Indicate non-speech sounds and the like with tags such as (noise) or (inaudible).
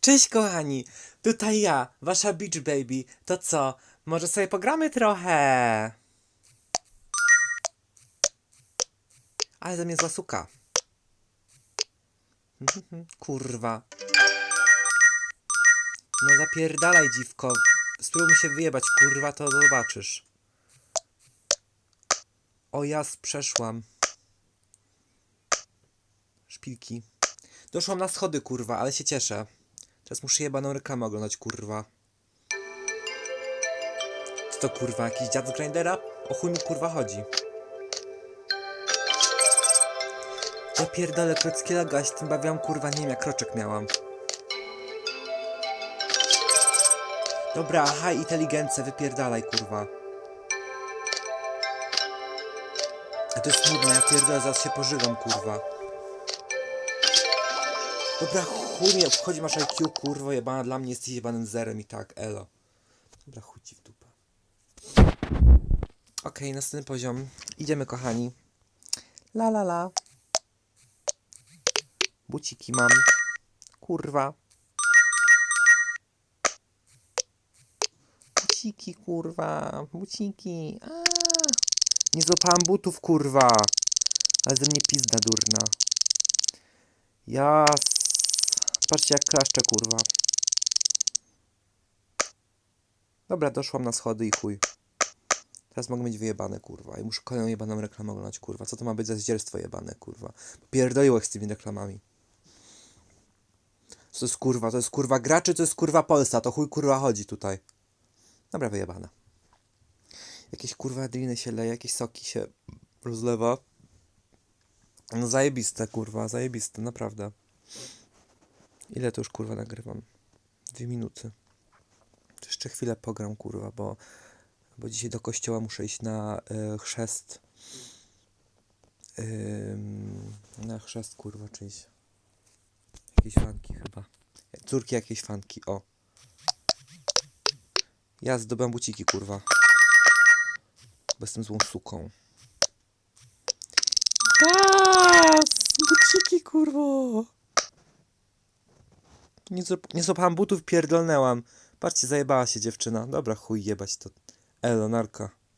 Cześć kochani, tutaj ja, wasza Beach Baby. To co, może sobie pogramy trochę? Ale ze mnie zła suka. (laughs) Kurwa. No zapierdalaj dziwko. Spróbuj się wyjebać, kurwa, to zobaczysz. O jas, przeszłam. Szpilki. Doszłam na schody, kurwa, ale się cieszę. Teraz muszę jebaną reklamę oglądać, kurwa. Co to, kurwa, jakiś dziad z grindera? O chuj mi, kurwa, chodzi. Ja pierdolę krockie laga, się tym bawiłam, kurwa, nie wiem, jak kroczek miałam. Dobra, aha, inteligencję, wypierdalaj, kurwa. A to jest smutne, ja pierdolę, zaraz się pożygam, kurwa. Dobra, chuj mnie obchodzi masz IQ, kurwo, jebana dla mnie jesteś jebanym zerem i tak, elo. Dobra, chuj ci w dupę. Okej, następny poziom. Idziemy, kochani. La la la. Buciki mam. Kurwa. Buciki, kurwa. Buciki. A. Nie złapałam butów, kurwa. Ale ze mnie pizda durna. Jas. Patrzcie jak klaszczę, kurwa. Dobra, doszłam na schody i chuj. Teraz mogę mieć wyjebane, kurwa. I muszę kolejną jebaną reklamę oglądać, kurwa. Co to ma być za zdzierstwo jebane, kurwa. Pierdoliłeś z tymi reklamami. Co to jest kurwa? To jest kurwa graczy, to jest kurwa Polsa. To chuj kurwa chodzi tutaj. Dobra, wyjebane. Jakieś kurwa driny się leje, jakieś soki się rozlewa. No zajebiste, kurwa, zajebiste, naprawdę. Ile to już kurwa nagrywam? Dwie minuty. Jeszcze chwilę pogram, kurwa, bo, bo dzisiaj do kościoła muszę iść na y, chrzest. Ym, na chrzest, kurwa, czyjś. Jakieś fanki chyba. Córki jakiejś fanki, o. Ja zdobędę buciki, kurwa. Bo jestem złą suką. Gaz! Buciki, kurwo! Nie, złap- nie złapałam butów, pierdolnęłam. Patrzcie, zajebała się dziewczyna. Dobra, chuj jebać to. Elo, narka.